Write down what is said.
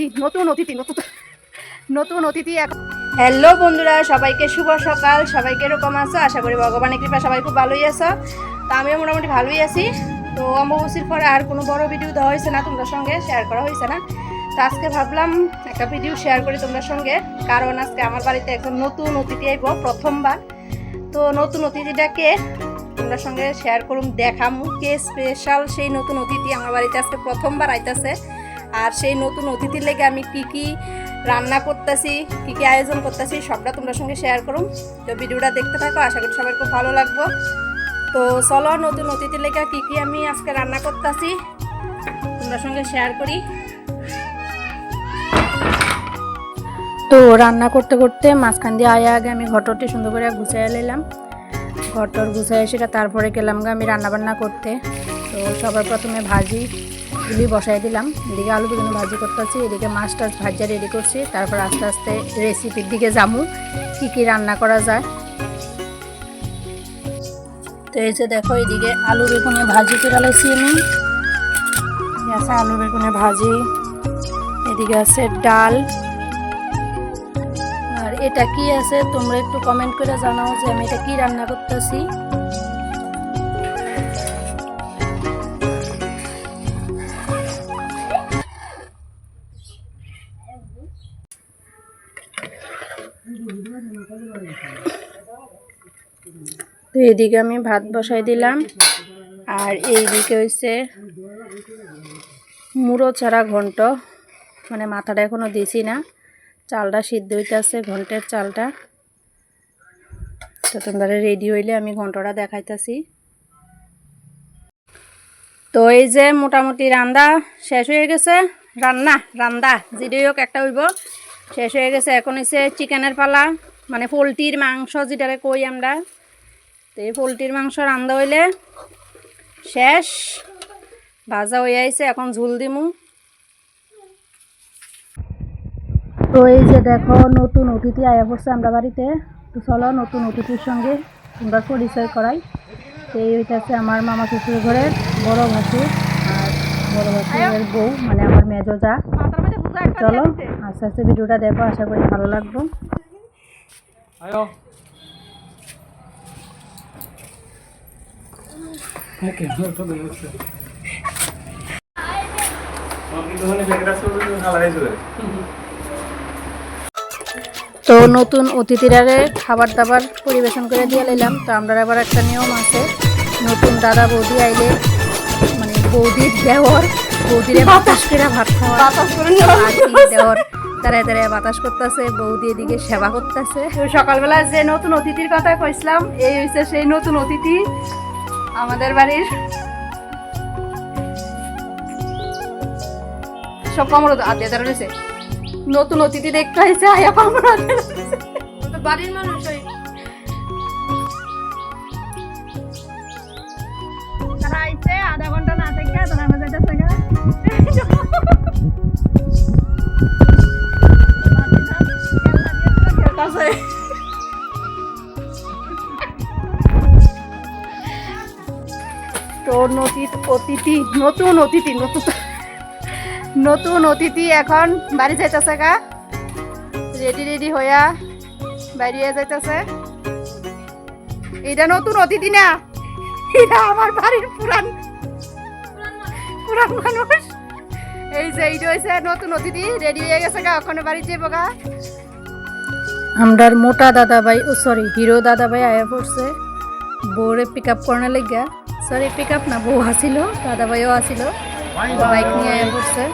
অতিথি, নতুন অতিথি, নতুন নতুন অতিথি হ্যালো বন্ধুরা, সবাইকে শুভ সকাল, সবাইকে এরকম আছো? আশা করি ভগবানের কৃপা সবাই খুব ভালোই আছো। তো আমিও মোটামুটি ভালোই আছি। তো অম্বুবাসীর পরে আর কোনো বড় ভিডিও দেওয়া হয়েছে না তোমাদের সঙ্গে শেয়ার করা হয়েছে না। তো আজকে ভাবলাম একটা ভিডিও শেয়ার করি তোমাদের সঙ্গে, কারণ আজকে আমার বাড়িতে একজন নতুন অতিথি আইব প্রথমবার। তো নতুন অতিথিটাকে তোমাদের সঙ্গে শেয়ার করুম, দেখাম, কে স্পেশাল সেই নতুন অতিথি আমার বাড়িতে আজকে প্রথমবার আইতাছে। আর সেই নতুন অতিথির লেগে আমি কি কি রান্না করতেছি, কী কী আয়োজন করতেছি, সবটা তোমরা সঙ্গে শেয়ার করুন তো ভিডিওটা দেখতে থাকো, আশা করি সবার খুব ভালো লাগবো। তো চলো নতুন অতিথির লেগে কী কী আমি আজকে রান্না করতেছি, তোমরা সঙ্গে শেয়ার করি। তো রান্না করতে করতে মাঝখান দিয়ে আয়া আগে আমি ঘটরটি সুন্দর করে গুছাই নিলাম। ঘটর গুছাই সেটা তারপরে গেলাম গা আমি রান্না বান্না করতে। তো সবার প্রথমে ভাজি গুলি বসাই দিলাম। এদিকে আলু বেগুন ভাজি করতেছি এদিকে মাছ টাছ ভাজা রেডি করছি। তারপর আস্তে আস্তে রেসিপির দিকে যাব, কি কি রান্না করা যায়। তো এই যে দেখো, এদিকে আলু বেগুনে ভাজি করে লাইছি আমি। আছে আলু বেগুনে ভাজি, এদিকে আছে ডাল। আর এটা কি আছে, তোমরা একটু কমেন্ট করে জানাও যে আমি এটা কি রান্না করতেছি। তো এদিকে আমি ভাত বসাই দিলাম। আর এইদিকে হচ্ছে মুড়ো ছাড়া ঘন্ট। মানে মাথাটা এখনও দিছি না। চালটা সিদ্ধ হইতেছে ঘন্টের চালটা। তো তোমরা রেডি হইলে আমি ঘন্টটা দেখাইতেছি। তো এই যে মোটামুটি রান্দা শেষ হয়ে গেছে। রান্না, রান্দা, যেটাই হোক একটা হইব। শেষ হয়ে গেছে। এখন হচ্ছে চিকেনের পালা মানে পোলট্রির মাংস যেটারে কই আমরা। তো এই পোলট্রির মাংস রান্দা হইলে শেষ। ভাজা হয়ে আইছে এখন ঝুল দিমু। তো এই যে দেখো নতুন অতিথি আয়া পড়ছে আমরা বাড়িতে। তো চলো নতুন অতিথির সঙ্গে তোমরা পরিচয় করাই। তো এই হইতেছে আমার মামা শ্বশুর ঘরের বড় ভাসুর আর বড় ভাসুরের বউ মানে আমার মেজো যা। চলো। আস্তে আস্তে ভিডিওটা দেখো আশা করি ভালো লাগবে. তো নতুন অতিথিরারে খাবার দাবার পরিবেশন করে দিয়ে নিলাম তো আমরা আবার একটা নিয়ম আছে নতুন দাদা বৌদি আইলে মানে বৌদির দেওয়ার বৌদিরে বাতাস করে ভাত খাওয়া বাতাস করে নেওয়া। তারায় তারায় বাতাস করতেছে বৌদি এদিকে সেবা করতেছে। সকালবেলা যে নতুন অতিথির কথা কইছিলাম এই হইছে সেই নতুন অতিথি আমাদের বাড়ির। সব কামড় আদিয়া দ্বারা রয়েছে। নতুন অতিথি দেখতে হয়েছে আয়া কামড় বাড়ির মানুষ তারা আইছে আধা ঘণ্টা না থেকে তারা আমাদের তো নদীর অতিথি নতুন অতিথি, নতুন নতুন অতিথি এখন বাড়ি যাইতেছে গা। রেডি রেডি হইয়া বাইরিয়ে যাইতেছে। এটা নতুন অতিথি না। এটা আমার বাড়ির পুরান পুরান মানুষ। এই যে, এইটা হয়েছে নতুন অতিথি রেডি হয়ে গেছে গা ওখানে বাড়ি যাব গা। আমরার মোটা দাদা ভাই ও সরি হিরো দাদা ভাই আয়া পড়ছে। বউরে পিক আপ করানো লেগা সরি পিক আপ না বউ আসিল দাদা ভাইও আসিল বাইক নিয়ে পড়ছে।